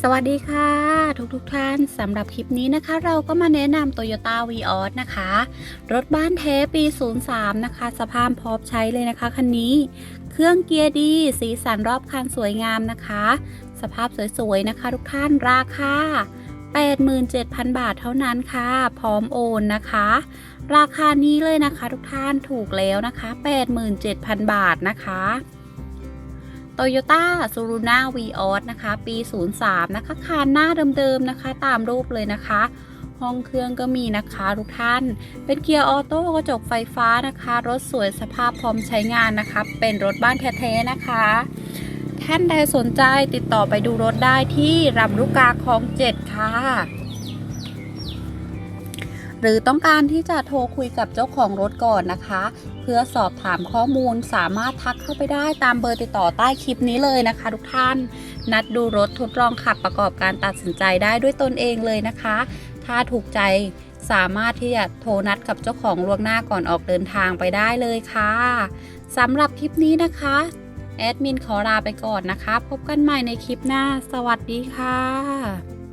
สวัสดีค่ะ ทุกทุกๆท่านสำหรับคลิปนี้นะคะ เราก็มาแนะนำ Toyota v ีออสนะคะ รถบ้านแท้ปี 03 นะคะ สภาพพร้อมใช้เลยนะคะคันนี้ เครื่องเกียร์ดี สีสันรอบคันสวยงามนะคะ สภาพสวยๆนะคะ ทุกท่านราคา87,000 บาทเท่านั้นค่ะ พร้อมโอนนะคะ ราคานี้เลยนะคะ ทุกท่านถูกแล้วนะคะ 87,000 บาทนะคะ โตโยต้าซูรุน่าวีออสนะคะ ปี 03 นะคะ คานหน้าเดิมๆนะคะ ตามรูปเลยนะคะ ห้องเครื่องก็มีนะคะทุกท่าน เป็นเกียร์ออโต้กระจกไฟฟ้านะคะ รถสวยสภาพพร้อมใช้งานนะคะ เป็นรถบ้านแท้ๆนะคะ ท่านใดสนใจติดต่อไปดูรถได้ที่รำลูกกาคลองเจ็ดค่ะ หรือต้องการที่จะโทรคุยกับเจ้าของรถก่อนนะคะ เพื่อสอบถามข้อมูลสามารถทักเข้าไปได้ตามเบอร์ติดต่อใต้คลิปนี้เลยนะคะ ทุกท่าน นัดดูรถทดลองขับประกอบการตัดสินใจได้ด้วยตนเองเลยนะคะ ถ้าถูกใจสามารถที่จะโทรนัดกับเจ้าของล่วงหน้าก่อนออกเดินทางไปได้เลยค่ะสำหรับคลิปนี้นะคะแอดมินขอลาไปก่อนนะคะ พบกันใหม่ในคลิปหน้า สวัสดีค่ะ